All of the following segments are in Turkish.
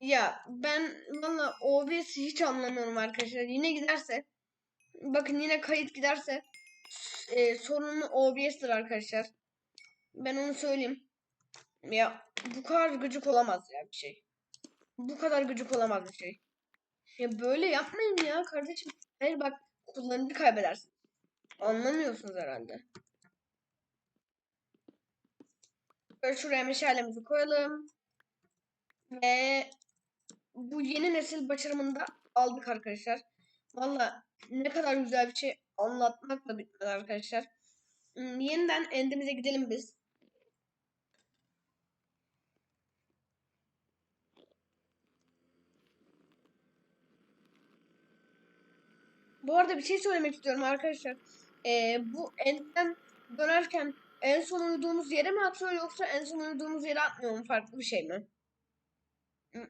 Ya ben valla OBS hiç anlamıyorum arkadaşlar. Yine giderse bakın yine kayıt giderse e, sorunu OBS'tir arkadaşlar. Ben onu söyleyeyim. Ya bu kadar gıcık olamaz ya bir şey. Bu kadar gıcık olamaz bir şey. Ya böyle yapmayın ya kardeşim. Hayır bak kullanıcı kaybedersin. Anlamıyorsunuz herhalde. Böyle şuraya meşalemizi koyalım. Ve bu yeni nesil başarımını da aldık arkadaşlar. Valla ne kadar güzel bir şey anlatmakla bitmedi arkadaşlar. Hmm, Yeniden endimize gidelim biz. Bu arada bir şey söylemek istiyorum arkadaşlar. Ee, bu endden dönerken en son uyuduğumuz yere mi atıyor yoksa en son uyuduğumuz yere atmıyor mu? Farklı bir şey mi?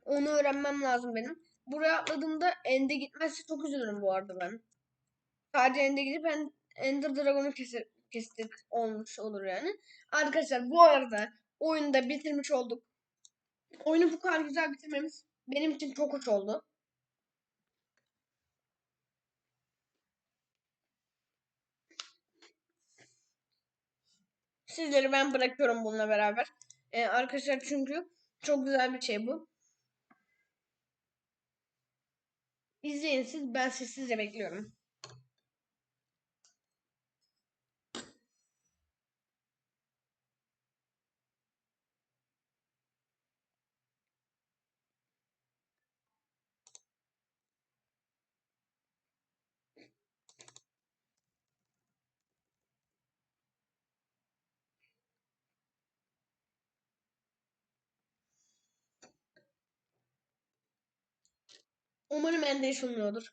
Onu öğrenmem lazım benim. Buraya atladığımda ende gitmezse çok üzülürüm bu arada ben. Sadece ende gidip en, Ender Dragon'u kesip, kestik olmuş olur yani. Arkadaşlar bu arada oyunu da bitirmiş olduk. Oyunu bu kadar güzel bitirmemiz benim için çok hoş oldu. Sizleri ben bırakıyorum bununla beraber. Ee, arkadaşlar çünkü çok güzel bir şey bu. İzleyin siz. Ben sessizce bekliyorum. Umarım ende yaşanmıyordur.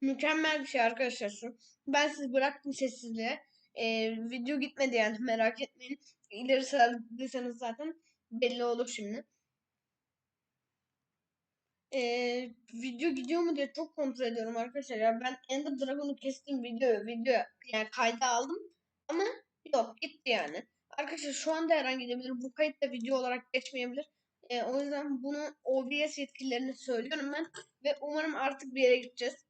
Mükemmel bir şey arkadaşlar şu. Ben sizi bıraktım sessizliğe. Ee, video gitmedi yani merak etmeyin. İleri sarılırsanız zaten belli olur şimdi. Ee, video gidiyor mu diye çok kontrol ediyorum arkadaşlar. Ya ben Ender Dragon'u kestim video video yani kayda aldım ama yok gitti yani. Arkadaşlar şu anda herhangi gidebilir. Bu kayıt da video olarak geçmeyebilir. Ee, o yüzden bunu OBS yetkililerine söylüyorum ben ve umarım artık bir yere gideceğiz.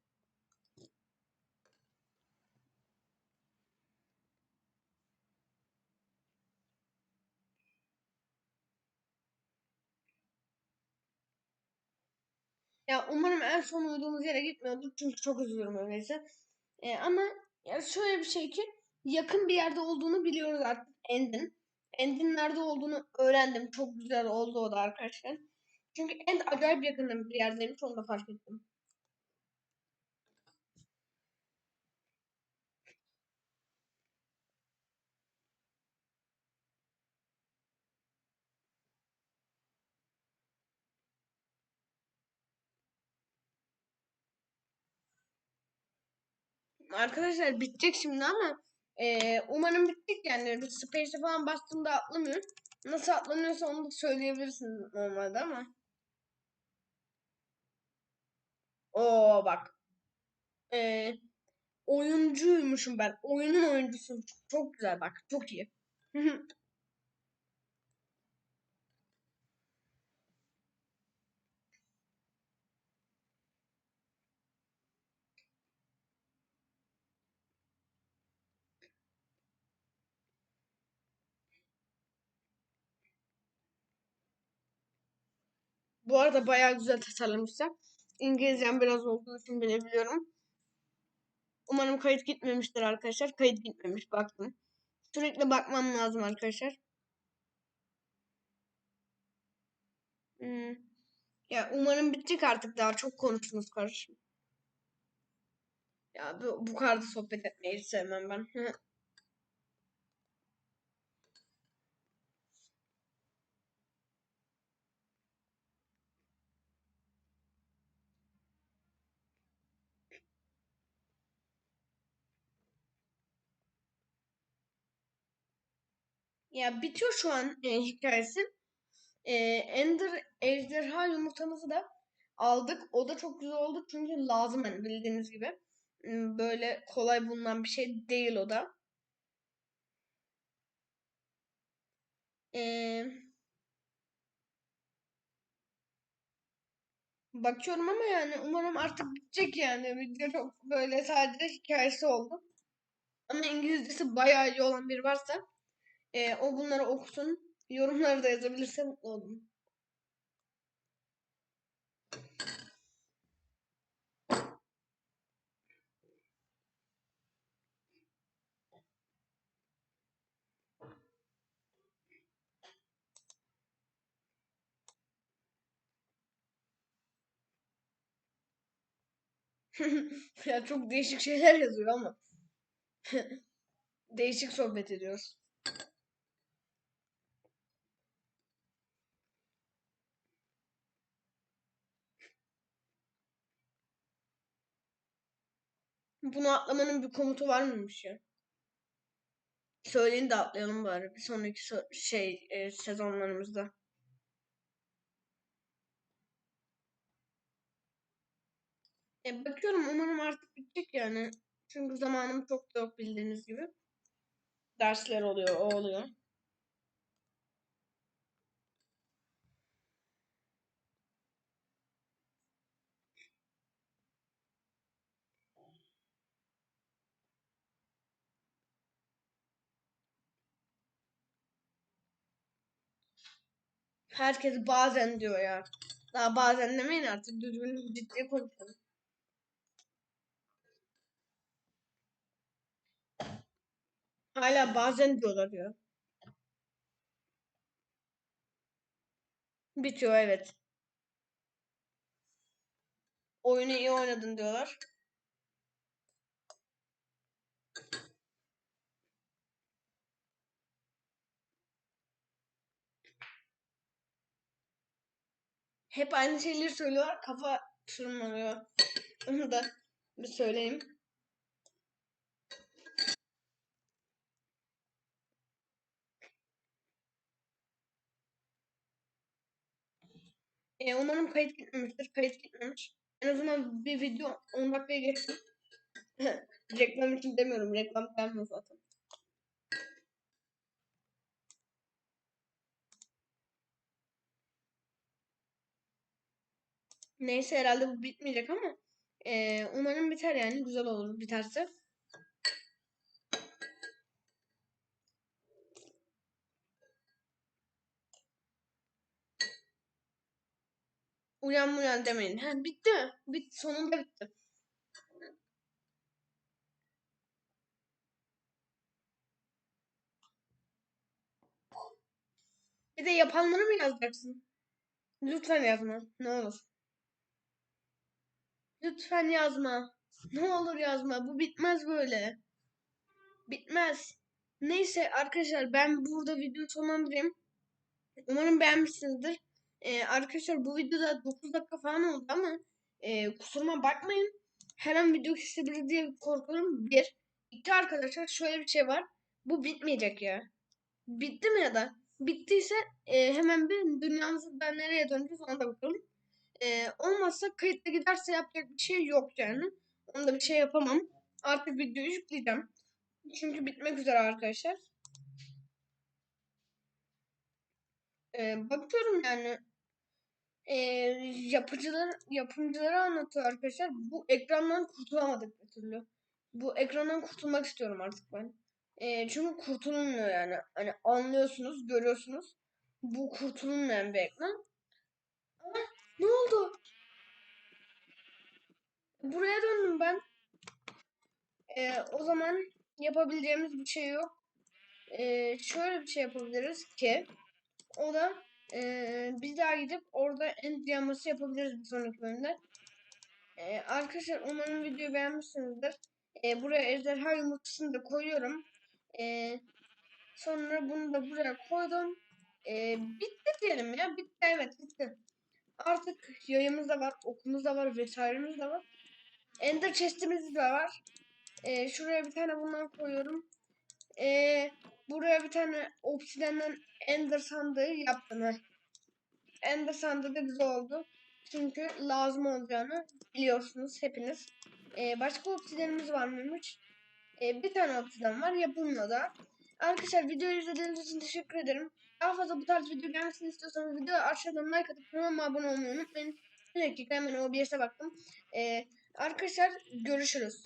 Ya umarım en son uyuduğumuz yere gitmiyordur çünkü çok üzülürüm öyleyse. Ee, ama ya şöyle bir şey ki yakın bir yerde olduğunu biliyoruz artık End'in. End'in nerede olduğunu öğrendim. Çok güzel oldu o da arkadaşlar. Çünkü End acayip yakın bir yerdeymiş onu da fark ettim. Arkadaşlar bitecek şimdi ama e, umarım bitecek yani. Bir Space'e falan bastığımda atlamıyor. Nasıl atlanıyorsa onu da söyleyebilirsiniz normalde ama. Oo bak. E, oyuncuymuşum ben. Oyunun oyuncusuyum. Çok güzel bak. Çok iyi. Bu arada bayağı güzel tasarlamışlar. İngilizcem biraz olduğu için bilebiliyorum. Umarım kayıt gitmemiştir arkadaşlar. Kayıt gitmemiş baktım. Sürekli bakmam lazım arkadaşlar. Hmm. Ya umarım bitecek artık daha çok konuştunuz kardeşim. Ya bu, bu kadar da sohbet etmeyi sevmem ben. Ya bitiyor şu an e, hikayesi. E, Ender ejderha yumurtamızı da aldık. O da çok güzel oldu çünkü lazım hani bildiğiniz gibi. Hmm, Böyle kolay bulunan bir şey değil o da. Eee Bakıyorum ama yani umarım artık bitecek yani. Video çok böyle sadece hikayesi oldu. Ama İngilizcesi bayağı iyi olan biri varsa e, o bunları okusun. Yorumları da yazabilirse mutlu olurum. ya çok değişik şeyler yazıyor ama. değişik sohbet ediyoruz. Bunu atlamanın bir komutu var mıymış ya? Söyleyin de atlayalım bari bir sonraki so- şey e, sezonlarımızda. E, bakıyorum umarım artık bitecek yani. Çünkü zamanım çok da yok bildiğiniz gibi. Dersler oluyor, o oluyor. Herkes bazen diyor ya. Daha bazen demeyin artık düzgün ciddi konuşalım. Hala bazen diyorlar ya. Bitiyor evet. Oyunu iyi oynadın diyorlar. Hep aynı şeyleri söylüyorlar. Kafa tırmalıyor. Onu da bir söyleyeyim. E, umarım kayıt gitmemiştir. Kayıt gitmemiş. En azından bir video 10 dakikaya geçsin. reklam için demiyorum. Reklam gelmiyor zaten. Neyse herhalde bu bitmeyecek ama e, umarım biter yani. Güzel olur biterse. Uyan uyan demeyin. Ha, bitti mi? Bitti. Sonunda bitti. Bir de yapanları mı yazacaksın? Lütfen yazma. Ne olur. Lütfen yazma. Ne olur yazma. Bu bitmez böyle. Bitmez. Neyse arkadaşlar ben burada videoyu sonlandırayım. Umarım beğenmişsinizdir. Ee, arkadaşlar bu videoda 9 dakika falan oldu ama e, kusuruma bakmayın. Her an video kesebilir diye korkuyorum. Bir. İki arkadaşlar şöyle bir şey var. Bu bitmeyecek ya. Bitti mi ya da? Bittiyse e, hemen bir dünyamızda nereye döneceğiz ona da bakalım. E, olmazsa kayıtla giderse yapacak bir şey yok yani. Onda bir şey yapamam. Artık videoyu yükleyeceğim. Çünkü bitmek üzere arkadaşlar. E, bakıyorum yani e, yapıcılar yapımcıları anlatıyor arkadaşlar. Bu ekrandan kurtulamadık bir türlü. Bu ekrandan kurtulmak istiyorum artık ben. E, çünkü kurtulmuyor yani. Hani anlıyorsunuz, görüyorsunuz. Bu kurtulmayan bir ekran. Ne oldu? Buraya döndüm ben. E, o zaman yapabileceğimiz bir şey yok. E, şöyle bir şey yapabiliriz ki o da e, bir daha gidip orada end yaması yapabiliriz bir sonraki bölümde. E, arkadaşlar umarım videoyu beğenmişsinizdir. E, buraya ejderha yumurtasını da koyuyorum. E, sonra bunu da buraya koydum. E, bitti diyelim ya. Bitti evet bitti. Artık yayımız da var, okumuz da var, vesairemiz de var. Ender chest'imiz de var. E, şuraya bir tane bundan koyuyorum. E, buraya bir tane obsidenden ender sandığı yaptım. heh. Ender sandığı da güzel oldu. Çünkü lazım olacağını biliyorsunuz hepiniz. Ee, başka obsidenimiz var mıymış? Ee, bir tane obsiden var yapılmıyor da. Arkadaşlar videoyu izlediğiniz için teşekkür ederim. Daha fazla bu tarz video gelmesini istiyorsanız videoya aşağıdan like atıp kanalıma abone olmayı unutmayın. Bir dakika hemen OBS'e baktım. Ee, arkadaşlar görüşürüz.